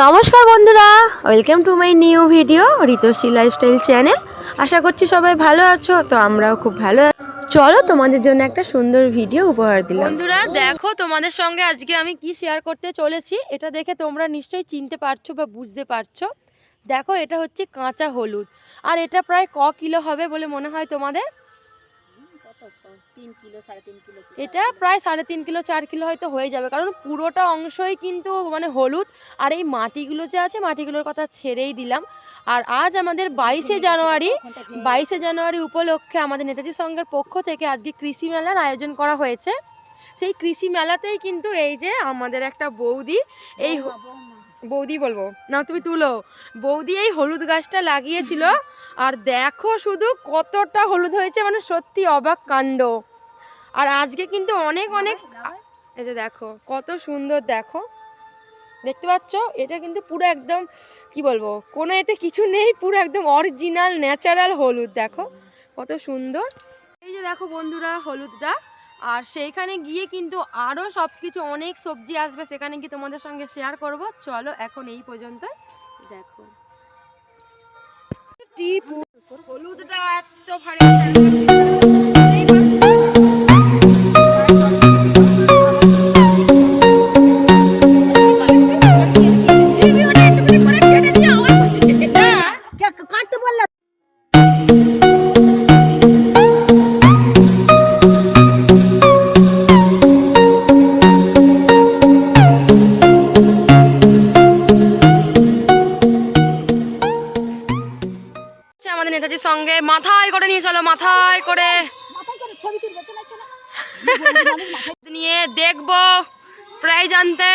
নমস্কার বন্ধুরা welcome to my new video Ritashree lifestyle channel আশা করছি সবাই ভালো আছো, তো আমরাও খুব ভালো। চলো তোমাদের জন্য একটা সুন্দর ভিডিও উপহার দিলাম। বন্ধুরা, দেখো তোমাদের সঙ্গে আজকে আমি কি শেয়ার করতে চলেছি, এটা দেখে তোমরা নিশ্চয়ই চিনতে পারছ বা বুঝতে পারছ। দেখো, এটা হচ্ছে কাঁচা হলুদ, আর এটা প্রায় ক কিলো হবে বলে মনে হয় তোমাদের? এটা প্রায় সাড়ে তিন কিলো চার কিলো হয়তো হয়ে যাবে। কারণ পুরোটা অংশই কিন্তু মানে হলুদ। আর এই মাটিগুলো যে আছে মাটিগুলোর কথা ছেড়েই দিলাম। আর আজ আমাদের বাইশে জানুয়ারি বাইশে জানুয়ারি উপলক্ষে আমাদের নেতাজি সংঘের পক্ষ থেকে আজকে কৃষি মেলার আয়োজন করা হয়েছে। সেই কৃষি মেলাতেই কিন্তু এই যে আমাদের একটা বৌদি এই বৌদি বলব। না তুমি তুলো। বৌদি এই হলুদ গাছটা লাগিয়েছিল আর দেখো শুধু কতটা হলুদ হয়েছে মানে সত্যি অবাক কাণ্ড। আর আজকে কিন্তু অনেক অনেক এই যে দেখো কত সুন্দর দেখো। দেখতে পাচ্ছ? এটা কিন্তু পুরো একদম কি বলব কোনো এতে কিছু নেই পুরো একদম অরিজিনাল ন্যাচারাল হলুদ দেখো। কত সুন্দর। এই যে দেখো বন্ধুরা হলুদটা। আর সেইখানে গিয়ে কিন্তু আরও সব কিছু অনেক সবজি আসবে, সেখানে গিয়ে তোমাদের সঙ্গে শেয়ার করব। চলো এখন এই পর্যন্ত দেখো। টিপ, হলুদটা এত ভারী। আমাদের নেতাজির সঙ্গে। মাথায় করে নিয়ে চলো মাথায় করে। নিয়ে দেখব প্রায় আনতে।